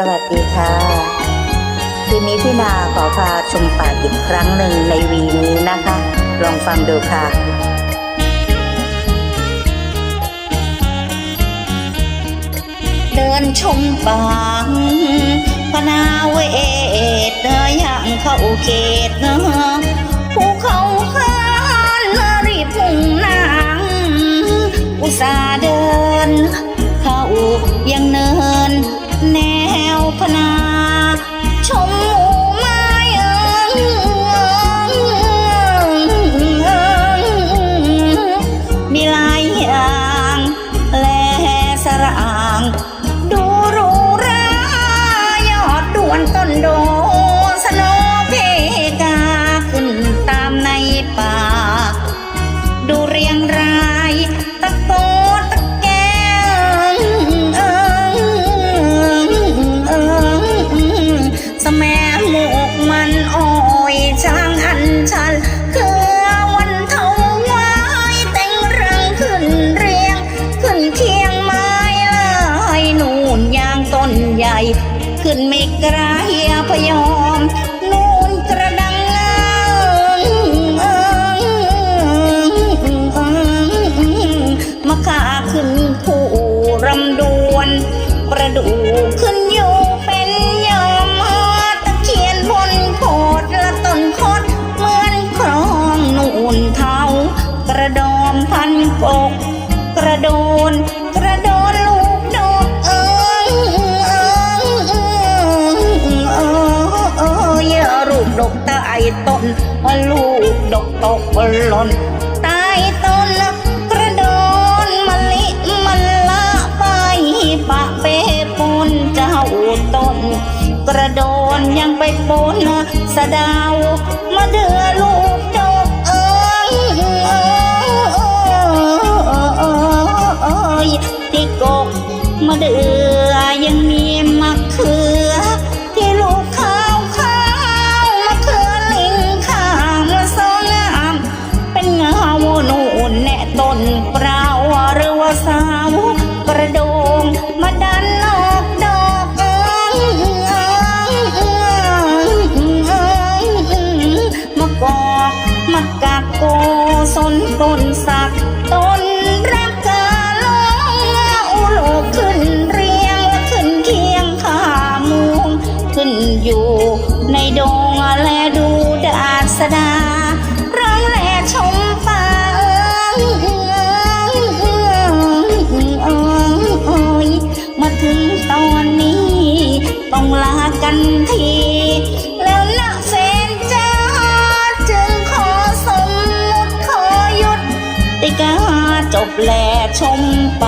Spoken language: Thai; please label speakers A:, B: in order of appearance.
A: สวัสดีค่ะทีนี้พี่นาขอพาชมป่าอีกครั้งหนึ่งในวีนี้นะคะ ลองฟังดูค่ะเดินชมป่าพนาเวทเนอย่างเข้าเขตเน หมกมันอ้อยช้างอันชันคือวันเทาไว้แต่งรังขึ้นเรียง ขึ้นเคียงไม้ลายนูนยางต้นใหญ่ ขึ้นไม่กระเฮียพยอ ระดอมพันกกกระโดนกระโดนลูกดอกเอิงเอิงเอิงเอิงเอิงอย่ารูปดอกใต้ต้นว่าลูกดอกตกหล่นใต้ต้นกระโดนมะลิมันละไปปะเปปนเจ้าต้นกระโดนยังไปปนสะดาวมาเดือลูกดอก มะเดือยังมีมะเขือ ที่ลูกข้าวข้าวมะเขือลิงข้างละสองงามเป็นเงาหนูนแน่ต้นเปล่าหรือว่าสาวกระโดงมาดันนอกดอกเอิงเอิงเอิงเอิงเอิงมะกอกมะกากโกสนต้นสักต้น ดาร้องแหล่ชมป่าเอิงเอิงเอิงเอิงเอิงมาถึงตอนนี้ ต้องลากันทีแล้วนะเซนจ้าจึงขอสมมุติขอหยุดติกาจบแหล่ชมป่า